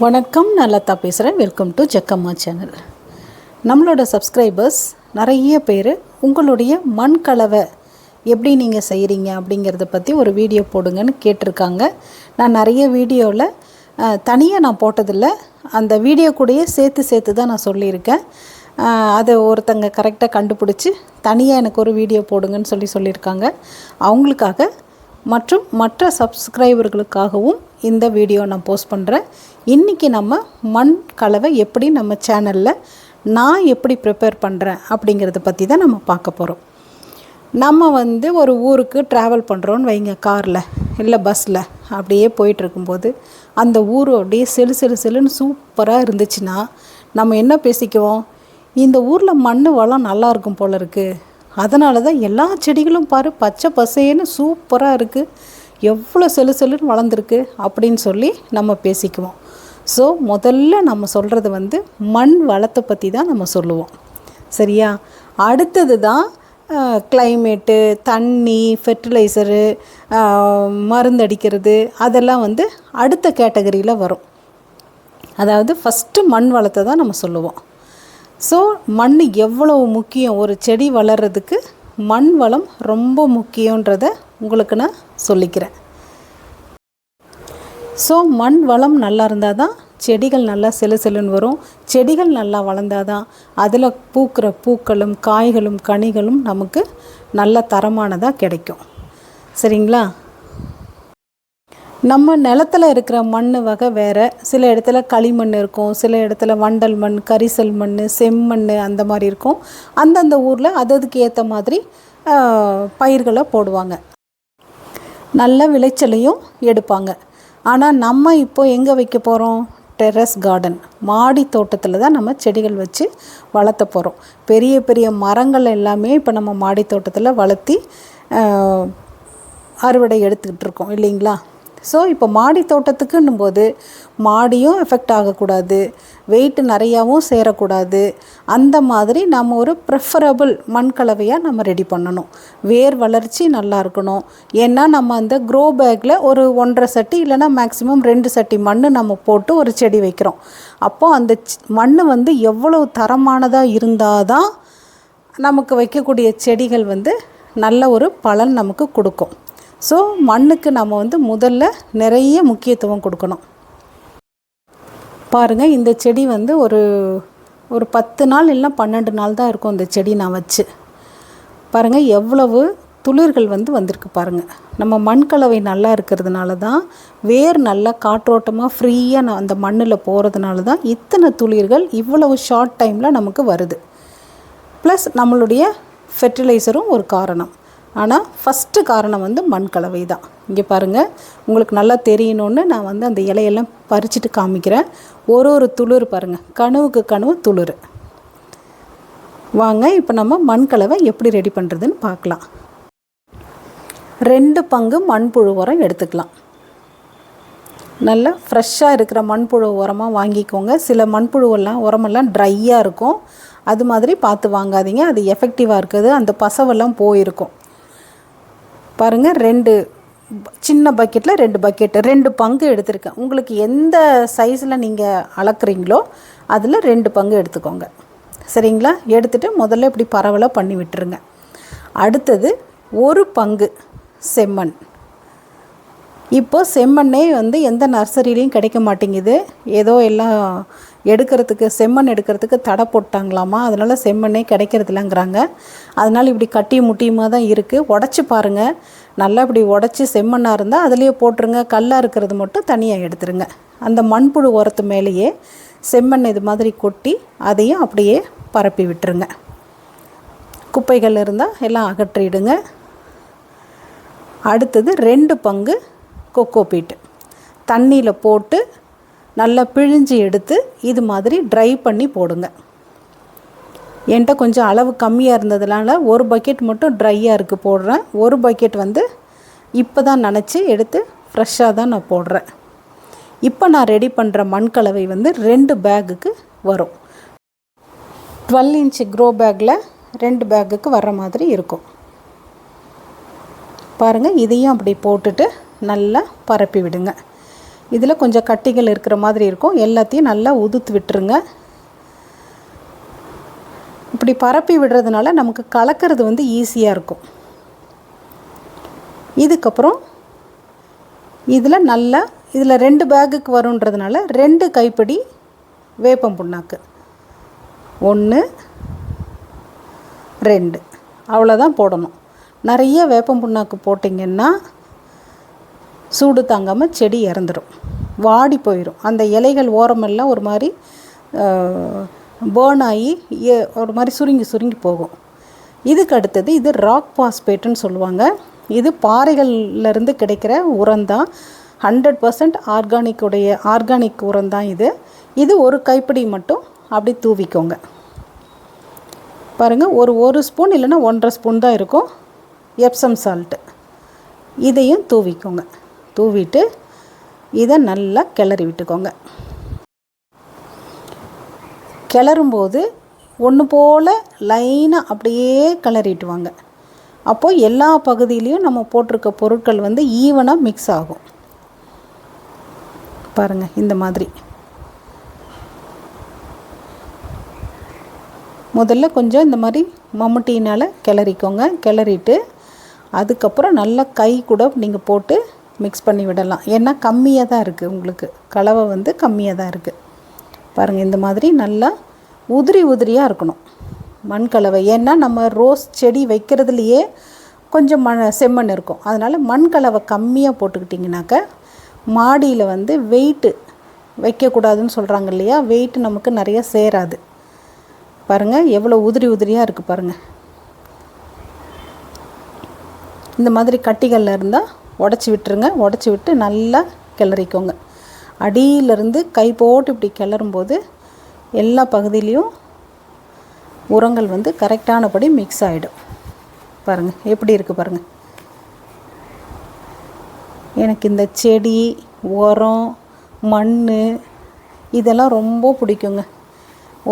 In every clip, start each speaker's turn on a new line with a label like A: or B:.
A: வணக்கம் நான் லதா பேசுகிறேன் வெல்கம் டு ஜக்கம்மா சேனல் நம்மளோட சப்ஸ்கிரைபர்ஸ் நிறைய பேர் உங்களுடைய மண் கலவை எப்படி நீங்கள் செய்கிறீங்க அப்படிங்கிறத பற்றி ஒரு வீடியோ போடுங்கன்னு கேட்டிருக்காங்க. நான் நிறைய வீடியோவில் தனியாக நான் போட்டதில்லை. அந்த வீடியோ கூடயே சேர்த்து சேர்த்து தான் நான் சொல்லியிருக்கேன். அதை ஒருத்தங்க கரெக்டாக கண்டுபிடிச்சி தனியாக எனக்கு ஒரு வீடியோ போடுங்கன்னு சொல்லி சொல்லியிருக்காங்க. அவங்களுக்காக மற்றும் மற்ற சப்ஸ்கிரைபர்களுக்காகவும் இந்த வீடியோ நான் போஸ்ட் பண்ணுறேன் இன்றைக்கி நம்ம மண் கலவை எப்படி நம்ம சேனலில் நான் எப்படி ப்ரிப்பேர் பண்ணுறேன் அப்படிங்கிறத பற்றி தான் நம்ம பார்க்க போகிறோம் நம்ம வந்து ஒரு ஊருக்கு ட்ராவல் பண்ணுறோன்னு வைங்க காரில் இல்லை பஸ்ஸில் அப்படியே போயிட்டுருக்கும்போது அந்த ஊர் அப்படியே செலு செலு சிலுன்னு சூப்பராக இருந்துச்சுன்னா நம்ம என்ன பேசிக்குவோம்? இந்த ஊரில் மண் வளம் நல்லா இருக்கும் போல இருக்குது அதனால தான் எல்லா செடிகளும் பாரு பச்சை பசேன்னு சூப்பராக இருக்குது எவ்வளோ செலு செலுன்னு வளர்ந்துருக்கு அப்படின்னு சொல்லி நம்ம பேசிக்குவோம். ஸோ முதல்ல நம்ம சொல்கிறது வந்து மண் வளத்தை பற்றி தான் நம்ம சொல்லுவோம். சரியா? அடுத்தது தான் கிளைமேட்டு தண்ணி ஃபெர்டிலைசரு மருந்தடிக்கிறது அதெல்லாம் வந்து அடுத்த கேட்டகரியில் வரும். அதாவது ஃபஸ்ட்டு மண் வளத்தை தான் நம்ம சொல்லுவோம். ஸோ மண் எவ்வளவு முக்கியம்? ஒரு செடி வளர்கிறதுக்கு மண் வளம் ரொம்ப முக்கியன்றத உங்களுக்கு நான் சொல்லிக்கிறேன். ஸோ மண் வளம் நல்லா இருந்தால் தான் செடிகள் நல்லா செலு செலுன்னு வரும். செடிகள் நல்லா வளர்ந்தால் தான் அதில் பூக்கிற பூக்களும் காய்களும் கனிகளும் நமக்கு நல்ல தரமானதாக கிடைக்கும். சரிங்களா? நம்ம நிலத்துல இருக்கிற மண் வகை வேறு. சில இடத்துல களிமண் இருக்கும். சில இடத்துல வண்டல் மண் கரிசல் மண் செம்மண் அந்த மாதிரி இருக்கும். அந்தந்த ஊரில் அது அதுக்கு ஏற்ற மாதிரி பயிர்களை போடுவாங்க. நல்ல விளைச்சலையும் எடுப்பாங்க. ஆனால் நம்ம இப்போ எங்கே வைக்க போகிறோம் டெரஸ் கார்டன். மாடி தோட்டத்தில் தான் நம்ம செடிகள் வச்சு வளர்த்த போகிறோம் பெரிய பெரிய மரங்கள் எல்லாமே இப்போ நம்ம மாடி தோட்டத்தில் வளர்த்தி அறுவடை எடுத்துக்கிட்டு இருக்கோம். இல்லைங்களா? ஸோ இப்போ மாடி தோட்டத்துக்குன்னும் போது மாடியும் எஃபெக்ட் ஆகக்கூடாது. வெயிட்டு நிறையாவும் சேரக்கூடாது. அந்த மாதிரி நம்ம ஒரு ப்ரிஃபரபிள் மண் கலவையாக நம்ம ரெடி பண்ணணும். வேர் வளர்ச்சி நல்லா இருக்கணும். ஏன்னா நம்ம அந்த க்ரோ பேக்கில் ஒரு ஒன்றரை சட்டி இல்லைன்னா மேக்ஸிமம் ரெண்டு சட்டி மண் நம்ம போட்டு ஒரு செடி வைக்கிறோம். அப்போது அந்த மண் வந்து எவ்வளவு தரமானதாக இருந்தால் தான் நமக்கு வைக்கக்கூடிய செடிகள் வந்து நல்ல ஒரு பலன் நமக்கு கொடுக்கும். ஸோ மண்ணுக்கு நம்ம வந்து முதல்ல நிறைய முக்கியத்துவம் கொடுக்கணும். பாருங்கள் இந்த செடி வந்து ஒரு ஒரு பத்து நாள் இல்லை பன்னெண்டு நாள் தான் இருக்கும் இந்த செடி நான் வச்சு. பாருங்கள் எவ்வளவு துளிர்கள் வந்து வந்திருக்கு பாருங்கள் நம்ம மண் கலவை நல்லா இருக்கிறதுனால தான் வேர் நல்லா காற்றோட்டமாக ஃப்ரீயாக நான் அந்த மண்ணில் போகிறதுனால தான் இத்தனை துளிர்கள் இவ்வளவு ஷார்ட் டைமில் நமக்கு வருது. ப்ளஸ் நம்மளுடைய ஃபெர்டிலைசரும் ஒரு காரணம். ஆனால் ஃபஸ்ட்டு காரணம் வந்து மண் கலவை தான் இங்கே பாருங்கள் உங்களுக்கு நல்லா தெரியணும்னு நான் வந்து அந்த இலையெல்லாம் பறிச்சுட்டு காமிக்கிறேன். ஒரு ஒரு துளிர் பாருங்கள் கனவுக்கு கனவு துளிர். வாங்க இப்போ நம்ம மண் கலவை எப்படி ரெடி பண்ணுறதுன்னு பார்க்கலாம். ரெண்டு பங்கு மண்புழு உரம் எடுத்துக்கலாம். நல்லா ஃப்ரெஷ்ஷாக இருக்கிற மண்புழு உரமாக வாங்கிக்கோங்க. சில மண்புழுவெல்லாம் உரமெல்லாம் ட்ரையாக இருக்கும். அது மாதிரி பார்த்து வாங்காதீங்க. அது எஃபெக்டிவாக இருக்குது. அந்த பசவெல்லாம் போயிருக்கும். பாருங்கள் ரெண்டு சின்ன பக்கெட்டில் ரெண்டு பக்கெட் ரெண்டு பங்கு எடுத்திருக்கேன். உங்களுக்கு எந்த சைஸில் நீங்கள் அளக்குறீங்களோ அதில் ரெண்டு பங்கு எடுத்துக்கோங்க. சரிங்களா? எடுத்துகிட்டு முதல்ல இப்படி பரவலாக பண்ணி விட்டுருங்க. அடுத்தது ஒரு பங்கு செம்மண். இப்போது செம்மண்ணே வந்து எந்த நர்சரிலையும் கிடைக்க மாட்டேங்குது. ஏதோ எல்லாம் எடுக்கிறதுக்கு செம்மண் எடுக்கிறதுக்கு தடை போட்டாங்களாமா? அதனால் செம்மண்ணே கிடைக்கிறதில்லங்கிறாங்க. அதனால் இப்படி கட்டி முட்டியுமா தான் இருக்குது உடச்சி பாருங்கள் நல்லா இப்படி உடச்சி செம்மண்ணாக இருந்தால் அதுலேயே போட்டுருங்க. கல்லாக இருக்கிறது மட்டும் தனியாக எடுத்துருங்க. அந்த மண்புழு உரத்து மேலேயே செம்மண் இது மாதிரி கொட்டி அதையும் அப்படியே பரப்பி விட்டுருங்க. குப்பைகள் இருந்தால் எல்லாம் அகற்றிடுங்க. அடுத்தது ரெண்டு பங்கு கொக்கோ பீட்டு. தண்ணியில் போட்டு நல்லா பிழிஞ்சு எடுத்து இது மாதிரி ட்ரை பண்ணி போடுங்க. என்கிட்ட கொஞ்சம் அளவு கம்மியாக இருந்ததுனால ஒரு பக்கெட் மட்டும் ட்ரையாக இருக்குது போடுறேன். ஒரு பக்கெட் வந்து இப்போ தான் நினச்சி எடுத்து ஃப்ரெஷ்ஷாக தான் நான் போடுறேன். இப்போ நான் ரெடி பண்ணுற மண்கலவை வந்து ரெண்டு பேக்குக்கு வரும். டுவெல் இன்ச்சு க்ரோ பேக்கில் ரெண்டு பேக்குக்கு வர்ற மாதிரி இருக்கும். பாருங்கள் இதையும் அப்படி போட்டுட்டு நல்லா பரப்பி விடுங்க. இதில் கொஞ்சம் கட்டிகள் இருக்கிற மாதிரி இருக்கும். எல்லாத்தையும் நல்லா உதுத்து விட்டுருங்க. இப்படி பரப்பி விடுறதுனால நமக்கு கலக்கிறது வந்து ஈஸியாக இருக்கும். இதுக்கப்புறம் இதில் நல்லா இதில் ரெண்டு பேக்குக்கு வருன்றதுனால ரெண்டு கைப்பிடி வேப்பம் புண்ணாக்கு. ஒன்று ரெண்டு. அவ்வளோதான் போடணும். நிறைய வேப்பம் புண்ணாக்கு போட்டிங்கன்னா சூடு தாங்காமல் செடி இறந்துடும் வாடி போயிடும் அந்த இலைகள் ஓரமெல்லாம் ஒரு மாதிரி பேர்ன் ஆகி ஏ- ஒரு மாதிரி சுருங்கி சுருங்கி போகும். இதுக்கு அடுத்தது இது ராக் பாஸ்பேட்டுன்னு சொல்லுவாங்க. இது பாறைகள்லேருந்து கிடைக்கிற உரம்தான் ஹண்ட்ரட் பர்சன்ட் ஆர்கானிக்குடைய ஆர்கானிக் உரம் தான் இது. இது ஒரு கைப்பிடி மட்டும் அப்படி தூவிக்கோங்க. பாருங்கள் ஒரு ஒரு ஸ்பூன் இல்லைன்னா ஒன்றரை ஸ்பூன் தான் இருக்கும். எப்சம் சால்ட்டு இதையும் தூவிக்கோங்க. தூவிட்டு இதை நல்லா கிளறி விட்டுக்கோங்க. கிளறும்போது ஒன்று போல் லைனாக அப்படியே கிளறிட்டு வாங்க. அப்போது எல்லா பகுதியிலையும் நம்ம போட்டிருக்க பொருட்கள் வந்து ஈவனாக மிக்ஸ் ஆகும். பாருங்கள் இந்த மாதிரி. முதல்ல கொஞ்சம் இந்த மாதிரி மம்முட்டினால் கிளறிக்கோங்க. கிளறிட்டு அதுக்கப்புறம் நல்லா கை கூட நீங்கள் போட்டு மிக்ஸ் பண்ணி விடலாம். ஏன்னா கம்மியாக தான் இருக்குது உங்களுக்கு. கலவை வந்து கம்மியாக தான் இருக்குது பாருங்கள் இந்த மாதிரி நல்லா உதிரி உதிரியாக இருக்கணும். மண் கலவை. ஏன்னா நம்ம ரோஸ் செடி வைக்கிறதுலையே கொஞ்சம் மண் செம்மண் இருக்கும். அதனால் மண் கலவை கம்மியாக போட்டுக்கிட்டிங்கனாக்க மாடியில் வந்து வெயிட்டு வைக்கக்கூடாதுன்னு சொல்கிறாங்க இல்லையா? வெயிட் நமக்கு நிறைய சேராது. பாருங்கள் எவ்வளோ உதிரி உதிரியாக இருக்குது பாருங்கள் இந்த மாதிரி கட்டிகளில் இருந்தால் உடச்சி விட்டுருங்க. உடச்சி விட்டு நல்லா கிளறிக்கோங்க. அடியிலிருந்து கை போட்டு இப்படி கிளறும்போது எல்லா பகுதியிலையும் உரங்கள் வந்து கரெக்டானபடி மிக்ஸ் ஆகிடும் பாருங்கள் எப்படி இருக்குது பாருங்கள் எனக்கு இந்த செடி உரம் மண் இதெல்லாம் ரொம்ப பிடிக்குங்க.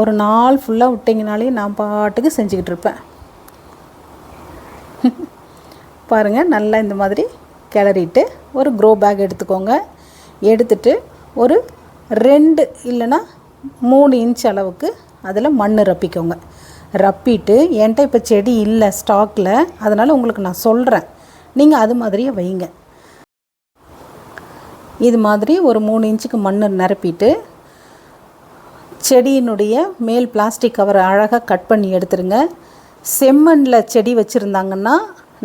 A: ஒரு நாள் ஃபுல்லாக விட்டிங்கனாலே நான் பாட்டுக்கு செஞ்சுக்கிட்டு இருப்பேன். பாருங்கள் நல்லா இந்த மாதிரி கிளறிட்டு ஒரு க்ரோ பேக் எடுத்துக்கோங்க. எடுத்துட்டு ஒரு ரெண்டு இல்லைன்னா மூணு இன்ச் அளவுக்கு அதில் மண் ரப்பிக்கோங்க. ரப்பிட்டு என்கிட்ட இப்போ செடி இல்லை ஸ்டாக்கில் அதனால் உங்களுக்கு நான் சொல்கிறேன் நீங்கள் அது மாதிரியே வைங்க. இது மாதிரி ஒரு மூணு இன்ச்சுக்கு மண் நிரப்பிட்டு செடியினுடைய மேல் பிளாஸ்டிக் கவரை அழகாக கட் பண்ணி எடுத்துருங்க. செம்மண்ணில் செடி வச்சுருந்தாங்கன்னா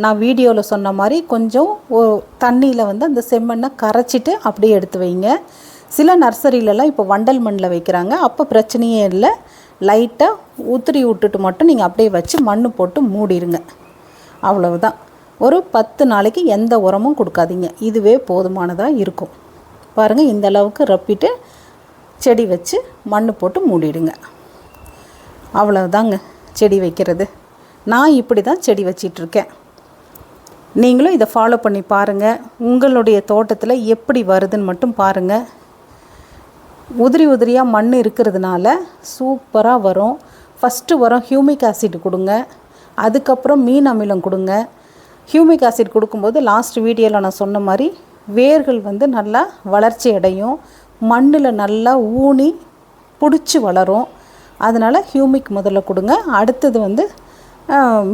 A: நான் வீடியோவில் சொன்ன மாதிரி கொஞ்சம் தண்ணியில் வந்து அந்த செம்மண்ணை கரைச்சிட்டு அப்படியே எடுத்து வைங்க. சில நர்சரியிலலாம் இப்போ வண்டல் மண்ணில் வைக்கிறாங்க. அப்போ பிரச்சனையே இல்லை. லைட்டாக ஊத்துரி விட்டுட்டு மட்டும் நீங்கள் அப்படியே வச்சு மண் போட்டு மூடிடுங்க அவ்வளவுதான். ஒரு பத்து நாளைக்கு எந்த உரமும் கொடுக்காதீங்க. இதுவே போதுமானதாக இருக்கும். பாருங்கள் இந்த அளவுக்கு ரப்பிட்டு செடி வச்சு மண் போட்டு மூடிடுங்க. அவ்வளவுதாங்க செடி வைக்கிறது. நான் இப்படி தான் செடி வச்சிட்ருக்கேன் நீங்களும் இதை ஃபாலோ பண்ணி பாருங்கள் உங்களுடைய தோட்டத்தில் எப்படி வருதுன்னு மட்டும் பாருங்கள் உதிரி உதிரியாக மண் இருக்கிறதுனால சூப்பராக வரும். ஃபஸ்ட்டு உரம் ஹியூமிக் ஆசிட் கொடுங்க. அதுக்கப்புறம் மீன் அமிலம் கொடுங்க. ஹியூமிக் ஆசிட் கொடுக்கும்போது லாஸ்ட் வீடியோவில் நான் சொன்ன மாதிரி வேர்கள் வந்து நல்லா வளர்ச்சி அடையும். மண்ணில் நல்லா ஊனி பிடிச்சி வளரும். அதனால் ஹியூமிக் முதல்ல கொடுங்க. அடுத்தது வந்து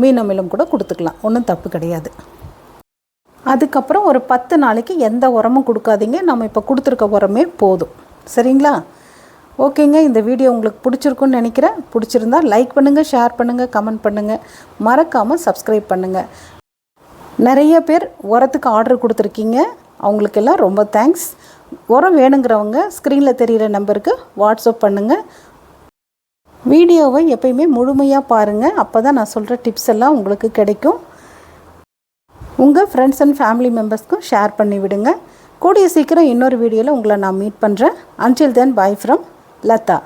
A: மீன் அமிலம் கூட கொடுத்துக்கலாம். ஒன்றும் தப்பு கிடையாது. அதுக்கப்புறம் ஒரு பத்து நாளைக்கு எந்த உரமும் கொடுக்காதீங்க. நம்ம இப்போ கொடுத்துருக்க உரமே போதும். சரிங்களா? ஓகேங்க. இந்த வீடியோ உங்களுக்கு பிடிச்சிருக்குன்னு நினைக்கிறேன். பிடிச்சிருந்தா லைக் பண்ணுங்கள் ஷேர் பண்ணுங்கள் கமெண்ட் பண்ணுங்கள் மறக்காமல் சப்ஸ்கிரைப் பண்ணுங்கள் நிறைய பேர் உரத்துக்கு ஆர்டர் கொடுத்துருக்கீங்க. அவங்களுக்கெல்லாம் ரொம்ப தேங்க்ஸ் உரம் வேணுங்கிறவங்க ஸ்க்ரீனில் தெரிகிற நம்பருக்கு வாட்ஸ்அப் பண்ணுங்கள் வீடியோவை எப்பயுமே முழுமையாக பாருங்கள் அப்போ தான் நான் சொல்கிற டிப்ஸ் எல்லாம் உங்களுக்கு கிடைக்கும். உங்கள் ஃப்ரெண்ட்ஸ் அண்ட் ஃபேமிலி மெம்பர்ஸ்க்கும் ஷேர் பண்ணி விடுங்க. கூடிய சீக்கிரம் இன்னொரு வீடியோவில் உங்களை நான் மீட் பண்ணுறேன் until then bye from Latha.